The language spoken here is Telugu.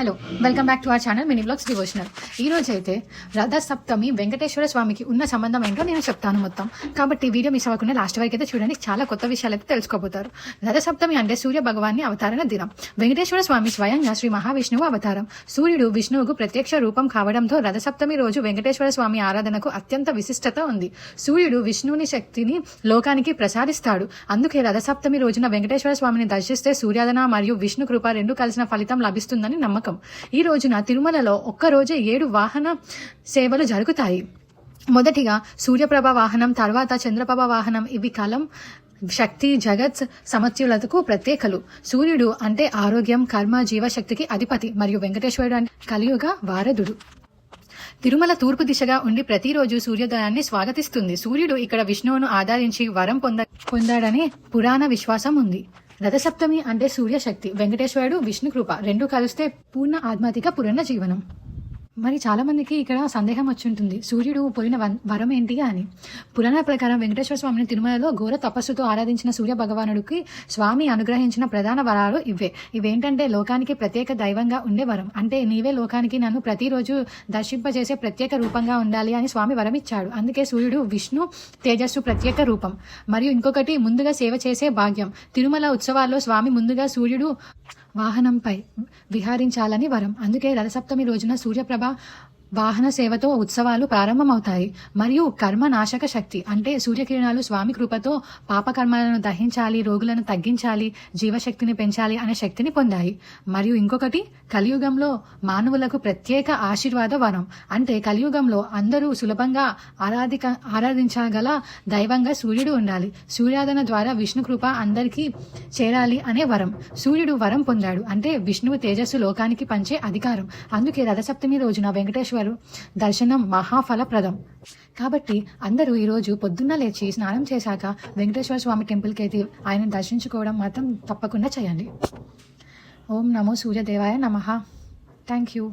Hello welcome back to our channel mini blogs devotional ఈ రోజు అయితే రథ సప్తమి వెంకటేశ్వర స్వామికి ఉన్న సంబంధం ఏంటో నేను చెప్తాను మొత్తం. కాబట్టి వీడియో మిస్ అవ్వకుండా లాస్ట్ వరకు అయితే చూడండి చాలా కొత్త విషయాలు అయితే తెలుసుకోబోతారు. రథ సప్తమి అంటే సూర్య భగవాన్ని అవతారణ దినం. వెంకటేశ్వర స్వామి స్వయంగా శ్రీ మహావిష్ణువు అవతారం. సూర్యుడు విష్ణువుకు ప్రత్యక్ష రూపం కావడంతో రథ సప్తమి రోజు వెంకటేశ్వర స్వామి ఆరాధనకు అత్యంత విశిష్టత ఉంది. సూర్యుడు విష్ణువుని శక్తిని లోకానికి ప్రసాదిస్తాడు. అందుకే రథసప్తమి రోజున వెంకటేశ్వర స్వామిని దర్శిస్తే సూర్యాదన మరియు విష్ణు కృప రెండు కలిసిన ఫలితం లభిస్తుందని నమ్మకం. ఈ రోజున తిరుమలలో ఒక్కరోజే ఏడు వాహన సేవలు జరుగుతాయి. మొదటిగా సూర్యప్రభ వాహనం తర్వాత చంద్రప్రభ వాహనం. ఇవి కలం శక్తి జగత్ సమస్యలకు ప్రత్యేకలు. సూర్యుడు అంటే ఆరోగ్యం కర్మ జీవశక్తికి అధిపతి మరియు వెంకటేశ్వరుడు అంటే కలియుగ వారధుడు. తిరుమల తూర్పు దిశగా ఉండి ప్రతిరోజు సూర్యోదయాన్ని స్వాగతిస్తుంది. సూర్యుడు ఇక్కడ విష్ణువును ఆధారించి వరం పొంద పొందాడనే పురాణ విశ్వాసం ఉంది. రథసప్తమి అంటే సూర్యశక్తి వెంకటేశ్వరుడు విష్ణు కృప రెండు కలిస్తే పూర్ణ ఆధ్యాత్మిక పురాణ జీవనం. మరి చాలా మందికి ఇక్కడ సందేహం వచ్చి ఉంటుంది సూర్యుడు పోయిన వరం ఏంటి అని. పురాణ ప్రకారం వెంకటేశ్వర స్వామిని తిరుమలలో ఘోర తపస్సుతో ఆరాధించిన సూర్య భగవానుడికి స్వామి అనుగ్రహించిన ప్రధాన వరాలు ఇవే. ఇవేంటంటే లోకానికి ప్రత్యేక దైవంగా ఉండే వరం. అంటే నీవే లోకానికి నన్ను ప్రతిరోజు దర్శింపజేసే ప్రత్యేక రూపంగా ఉండాలి అని స్వామి వరం ఇచ్చాడు అందుకే సూర్యుడు విష్ణు తేజస్సు ప్రత్యేక రూపం. మరియు ఇంకొకటి ముందుగా సేవ చేసే భాగ్యం. తిరుమల ఉత్సవాల్లో స్వామి ముందుగా సూర్యుడు వాహనంపై విహారించాలని వరం. అందుకే రథసప్తమి రోజున సూర్యప్రభ వాహన సేవతో ఉత్సవాలు ప్రారంభమవుతాయి. మరియు కర్మ నాశక శక్తి అంటే సూర్యకిరణాలు స్వామి కృపతో పాపకర్మలను దహించాలి రోగులను తగ్గించాలి జీవశక్తిని పెంచాలి అనే శక్తిని పొందాయి. మరియు ఇంకొకటి కలియుగంలో మానవులకు ప్రత్యేక ఆశీర్వాద వరం. అంటే కలియుగంలో అందరూ సులభంగా ఆరాధిక ఆరాధించగల దైవంగా సూర్యుడు ఉండాలి. సూర్యాదన ద్వారా విష్ణు కృప అందరికీ చేరాలి అనే వరం. సూర్యుడు వరం పొందాడు. అంటే విష్ణువు తేజస్సు లోకానికి పంచే అధికారం. అందుకే రథసప్తమి రోజున వెంకటేశ్వర దర్శనం మహాఫలప్రదం. కాబట్టి అందరూ ఈరోజు పొద్దున్న లేచి స్నానం చేశాక వెంకటేశ్వర స్వామి టెంపుల్కి అయితే ఆయన దర్శించుకోవడం మాత్రం తప్పకుండా చేయండి. ఓం నమో సూర్యదేవాయ నమ. Thank you